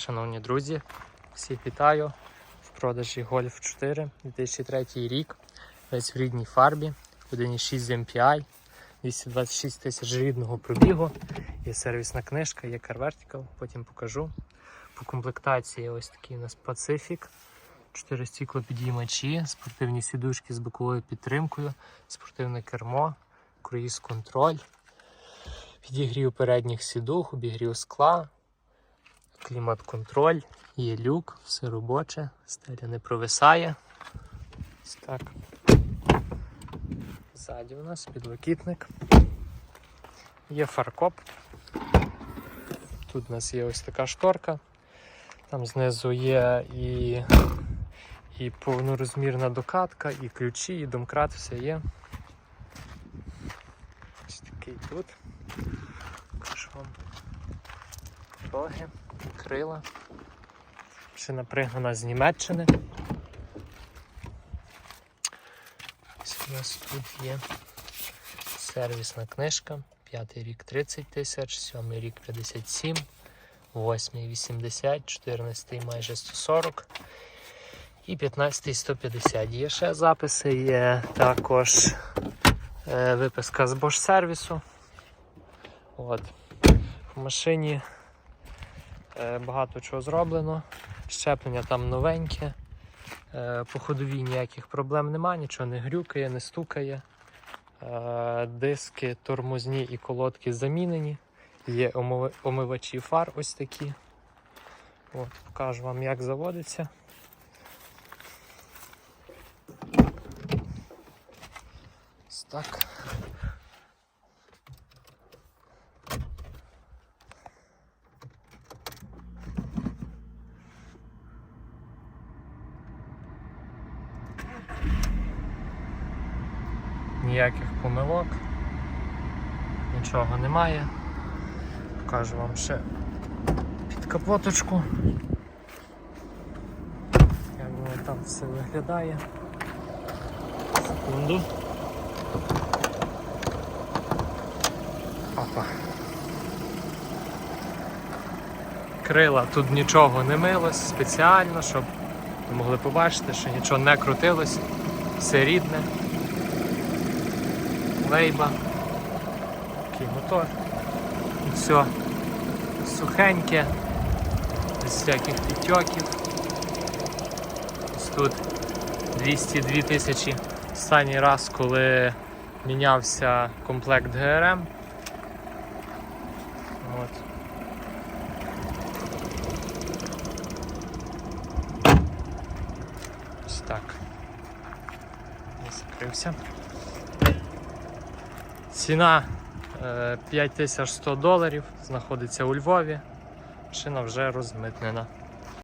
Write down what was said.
Шановні друзі, всіх вітаю в продажі Golf 4 2003 рік. Весь в рідній фарбі, 1.6 MPI, 226 тисяч рідного пробігу. Є сервісна книжка, є Car Vertical, потім покажу. По комплектації ось такий у нас Pacific. 4 стіклопідіймачі, спортивні сідушки з боковою підтримкою, спортивне кермо, круїз контроль, підігрів передніх сідух, обігрів скла, клімат-контроль, є люк, все робоче, стеля не провисає. Так. Ззаді у нас підлокітник. Є фаркоп. Тут у нас є ось така шторка. Там знизу є і, і повнорозмірна докатка, і ключі, і домкрат, все є. Ось такий тут. Вам роги, крила. Шина пригнана з Німеччини. Ось у нас тут є сервісна книжка. П'ятий рік 30 тисяч, сьомий рік 57, восьмий 80, 14 майже 140 і 15 150. Є ще записи, є також е, виписка з Bosch сервісу. От. В машині багато чого зроблено. Щеплення там новеньке. Е, по ходовій ніяких проблем немає, нічого не грюкає, не стукає. Е, диски тормозні і колодки замінені. Є омивачі фар ось такі. От, покажу вам, як заводиться. Ось так. Ніяких помилок, нічого немає. Покажу вам ще під капоточку. Як воно там все виглядає. Секунду. Опа. Крила тут нічого не милось спеціально, щоб ви могли побачити, що нічого не крутилось, все рідне лейба, такий мотор. Все сухеньке, без всяких підтьоків. Ось тут 202 тисячі. Останній раз, коли мінявся комплект ГРМ. От. Ось так. Закрився. Ціна е, 5100 доларів, знаходиться у Львові. Машина вже розмитнена.